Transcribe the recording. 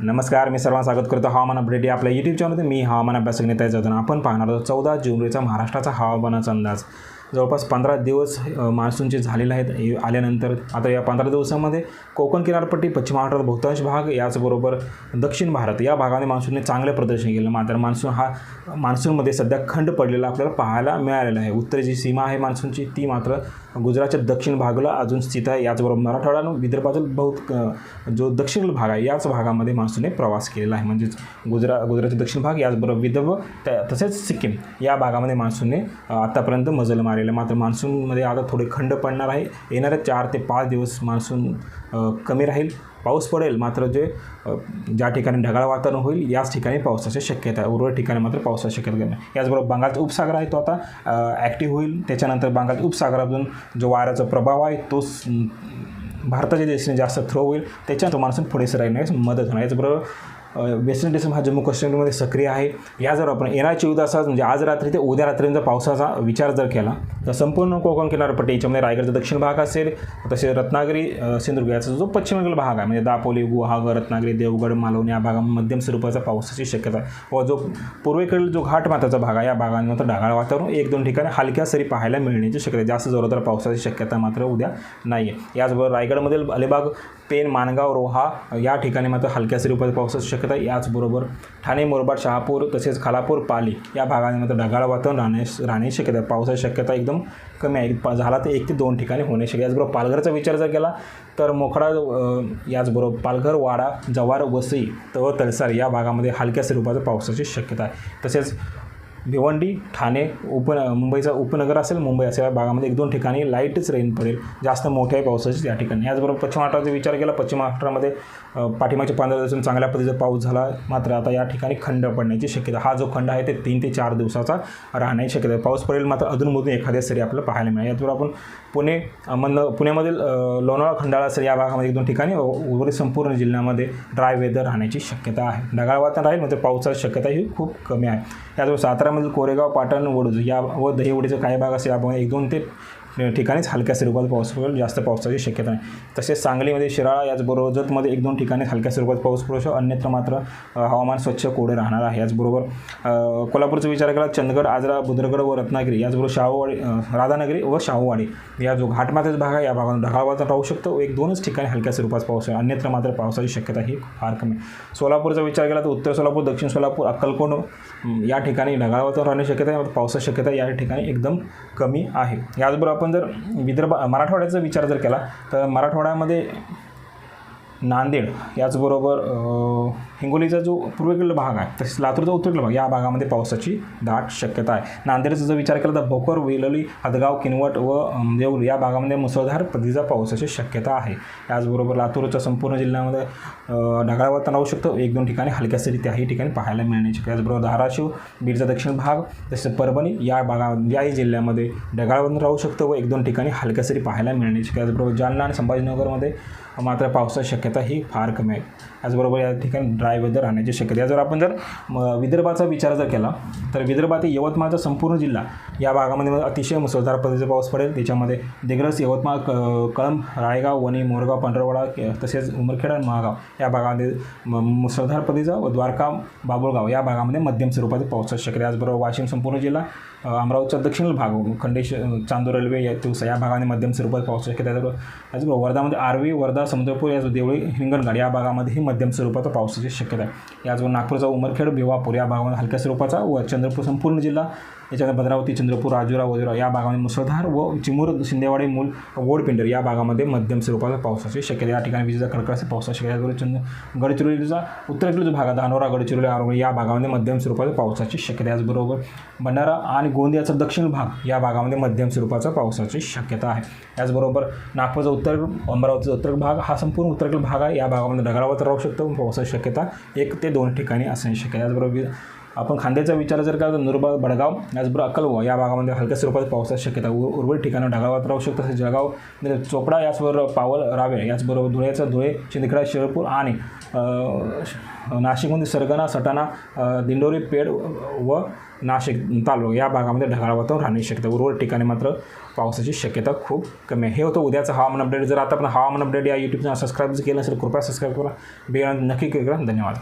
नमस्कार मी सर्वांना स्वागत करतो हवामान अपडेट या आपल्या यूट्यूब चॅनलमध्ये मी हवामान अभ्यासक नेता जातो आपण पाहणार आहोत चौदा जुलैचा महाराष्ट्राचा हवामानाचा अंदाज. जवळपास पंधरा दिवस मान्सूनचे झालेले आहेत. आल्यानंतर आता या पंधरा दिवसामध्ये कोकण किनारपट्टी पश्चिम महाराष्ट्रात बहुतांश भाग याचबरोबर दक्षिण भारत या भागामध्ये मान्सूनने चांगले प्रदर्शन केलं. मात्र मान्सून हा मान्सूनमध्ये सध्या खंड पडलेला आपल्याला पाहायला मिळालेला आहे. उत्तर जी सीमा आहे मान्सूनची ती मात्र गुजरातच्या दक्षिण भागाला अजून स्थित आहे. याचबरोबर मराठवाडा आणि विदर्भातील बहुत जो दक्षिण भाग आहे याच भागामध्ये मान्सूनने प्रवास केलेला आहे. म्हणजेच गुजरा गुजरातचे दक्षिण भाग याचबरोबर विदर्भ तसेच सिक्कीम या भागामध्ये मान्सूनने आत्तापर्यंत मजल मार आलेलं. मात्र मान्सूनमध्ये आता थोडे खंड पडणार आहे. येणाऱ्या चार ते पाच दिवस मान्सून कमी राहील. पाऊस पडेल मात्र जे ज्या ठिकाणी ढगाळ वातावरण होईल याच ठिकाणी पावसाची शक्यता आहे. उर्वरित ठिकाणी मात्र पावसाची शक्यता नाही याचबरोबर बंगालचा उपसागर आहे तो आता ॲक्टिव्ह होईल. त्याच्यानंतर बंगालच्या उपसागरातून जो वाऱ्याचा प्रभाव आहे तोच भारताच्या दिशेने जास्त थ्रो होईल. त्याच्यानंतर मान्सून पुढे राहण्यास मदत होणार याचबरोबर वेस्टर्न डिस्टर्ब हा जम्मू काश्मीरमध्ये सक्रिय आहे. या जर आपण येणाऱ्या चोवीस तासात म्हणजे आज रात्री ते उद्या रात्रीचा पावसाचा विचार जर केला तर संपूर्ण कोकण किनारपट्टी याच्यामध्ये रायगडचा दक्षिण भाग असेल तसेच रत्नागिरी सिंधुदुर्ग याचा जो पश्चिमेकडील भाग आहे म्हणजे दापोली गुहागर रत्नागिरी देवगड मालवणी या भागामध्ये मध्यम स्वरूपाचा पावसाची शक्यता आहे. व जो पूर्वेकडील जो घाटमाताचा भाग आहे या भागांमध्ये मात्र ढगाळ वातावरण एक दोन ठिकाणी हलक्या सरी पाहायला मिळण्याची शक्यता आहे. जास्त जोरदार पावसाची शक्यता मात्र उद्या नाही आहे याचबरोबर रायगडमधील अलिबाग पेन माणगाव रोहा या ठिकाणी मात्र हलक्या सरी पावसाची शक्यता याचबरोबर ठाणे मुरबाड शहापूर तसेच खालापूर पाली या भागाने ढगाळ वातावरण राहण्यास राहण्याची शक्यता पावसाची शक्यता एकदम कमी आहे. झाला तर एक ते दोन ठिकाणी होणे शक्य याचबरोबर पालघरचा विचार जर केला तर मोखडा याचबरोबर पालघर वाडा जव्हार वसई तव तळसार या भागामध्ये हलक्या स्वरूपाचा पावसाची शक्यता आहे. तसेच भिवंडी ठाणे उप मुंबईचा उपनगर असेल मुंबई असेल या भागामध्ये एक दोन ठिकाणी लाईटच रेन पडेल. जास्त मोठ्या पावसाची त्या ठिकाणी. याचबरोबर पश्चिम महाराष्ट्राचा विचार केला पश्चिम महाराष्ट्रामध्ये पाठीमागचे पाठीमागच्या पंधरा दिवसांनी चांगल्या पद्धतीचा पाऊस झाला. मात्र आता या ठिकाणी खंड पडण्याची शक्यता. हा जो खंड आहे ते तीन ते चार दिवसाचा राहण्याची शक्यता पाऊस पडेल मात्र अधूनमधून एखाद्या सरी आपल्याला पाहायला मिळेल. याचबरोबर आपण पुणे अहमदनगर पुण्यामधील लोणावळा खंडाळा सर या भागामध्ये एक दोन ठिकाणी उर्वरित संपूर्ण जिल्ह्यामध्ये ड्राय वेदर राहण्याची शक्यता आहे. ढगाळ वातावरण राहील मात्र पावसाची शक्यता ही खूप कमी आहे. याचबरोबर सातारामधील कोरेगाव पाटण वडूज या व दहीवडीचे काही भाग असेल. आपण एक दोन ते ठिकाणीच हलक्या स्वरूपात पाऊस पडेल जास्त पावसाची शक्यता नाही. तसेच सांगलीमध्ये शिराळा याचबरोबर जतमध्ये एक दोन ठिकाणी हलक्या स्वरूपात पाऊस पडू शकतो. अन्यत्र मात्र हवामान स्वच्छ कोरडे राहणार आहे. याचबरोबर कोल्हापूरचा विचार केला चंदगड आजरा बुद्रगड व रत्नागिरी याचबरोबर शाहूवाडी राधानगरी व शाहूवाडी या जो घाटमाथ्याचा भाग आहे या भागातून ढगाळ राहू शकतो. एक दोनच ठिकाणी हलक्या स्वरूपात पाऊस आहे अन्यत्र मात्र पावसाची शक्यता ही फार कमी आहे. सोलापूरचा विचार केला तर उत्तर सोलापूर दक्षिण सोलापूर अक्कलकोट या ठिकाणी ढगाळ वातावरण राहण्याची शक्यता आहे. पावसाची शक्यता या ठिकाणी एकदम कमी आहे. याचबरोबर आपण जर विदर्भ मराठवाड्याचा विचार जर केला तर मराठवाड्यामध्ये नांदेड याचबरोबर हिंगोलीचा जो पूर्वेकडील भाग आहे तसेच लातूरचा उत्तरेकडील भाग या भागामध्ये पावसाची दाट शक्यता आहे. नांदेडचा जर विचार केला तर भोकर वेलोली हदगाव किनवट व देऊल देऊळ या भागामध्ये मुसळधार पद्धतीचा पावसाची शक्यता आहे. याचबरोबर लातूरच्या संपूर्ण जिल्ह्यामध्ये अ, ढगाळ वातावरण राहू शकतं एक दोन ठिकाणी हलक्या सरी त्याही ठिकाणी पाहायला मिळण्याची शक्यता धाराशिव बीडचा दक्षिण भाग तसेच परभणी या भागा याही जिल्ह्यामध्ये ढगाळ वातावरण राहू शकतं व एक दोन ठिकाणी हलक्या सरी पाहायला मिळण्याची शक्यता याचबरोबर जालना आणि संभाजीनगरमध्ये मात्र पावसाची शक्यता ही फार कमी आहे. त्याचबरोबर या ठिकाणी ड्राय वेदर राहण्याची शक्यता जर आपण जर म, विदर्भाचा विचार जर केला तर विदर्भात यवतमाळचा संपूर्ण जिल्हा या भागामध्ये अतिशय मुसळधार पद्धतीचा पाऊस पडेल. त्याच्यामध्ये दिग्रस यवतमाळ क कळंब रायगाव वणी मोरगाव पांढरवाडा तसेच उमरखेड आणि महागाव या भागामध्ये म- मुसळधार पद्धतीचा व द्वारका बाबुळगाव या भागामध्ये मध्यम स्वरूपात पावसाची शक्यता त्याचबरोबर याचबरोबर वाशिम संपूर्ण जिल्हा अमरावतीचा दक्षिण भाग खंडेश चांदूर रेल्वे या तिवसा या भागामध्ये मध्यम स्वरूपात पावसाची शक्यता त्याचबरोबर वर्धामध्ये आर्वी वर्धा समुद्रपूर या देवळी हिंगणघाट या भागामध्येही मध्यम स्वरूपाचा पावसाची शक्यता आहे. याचबरोबर नागपूरचा उमरखेड भिवापूर या भागामध्ये हलक्या स्वरूपाचा व चंद्रपूर संपूर्ण जिल्हा याच्यामध्ये भद्रावती चंद्रपूर राजुरा वजुरा या भागामध्ये मुसळधार व चिमूर शिंदेवाडी मूल गोडपिंडर या भागामध्ये मध्यम स्वरूपाचा पावसाची शक्यता या ठिकाणी विजेचा कडकड असे पावसाची शक्यता चंद्र गडचिरोलीचा उत्तरेकडील जो भाग आहे धानोरा गडचिरोली आरोग्य या भागामध्ये मध्यम स्वरूपाच्या पावसाची शक्यता याचबरोबर भंडारा आणि गोंदियाचा दक्षिण भाग या भागामध्ये मध्यम स्वरूपाचा पावसाची शक्यता आहे. त्याचबरोबर नागपूरचा उत्तर अमरावतीचा उत्तर भाग हा संपूर्ण उत्तरेकडील भाग आहे. या भागामध्ये ढगाळावर राहू शकतो पावसाची शक्यता एक ते दोन ठिकाणी असण्याची शक्यता आहे. आपण खांद्याचा विचार जर का नुरबाड बडगाव याचबरोबर अक्कलगाव या भागामध्ये हलक्या स्वरूपात पावसाची शक्यता उ- उर्वरित ठिकाणं ढगावात राहू शकतं तसेच जळगाव म्हणजे चोपडा याचबरोबर पावल रावेळ याचबरोबर धुळ्याचा धुळे शिंदखेडा शिरपूर आणि श- नाशिकमध्ये सरगणा सटाणा दिंडोरी पेड व नाशिक तालुका या भागामध्ये ढगाळ वातावरण राहण्याची शक्यता. उर्वरित ठिकाणी मात्र पावसाची शक्यता खूप कमी आहे. हे होतं उद्याचं हवामान अपडेट जर आता आपण हवामान अपडेट या यूट्यूब चॅनल सबस्क्राईब केलं असेल कृपया सबस्क्राईब करा. बेळ नक्की करा. धन्यवाद.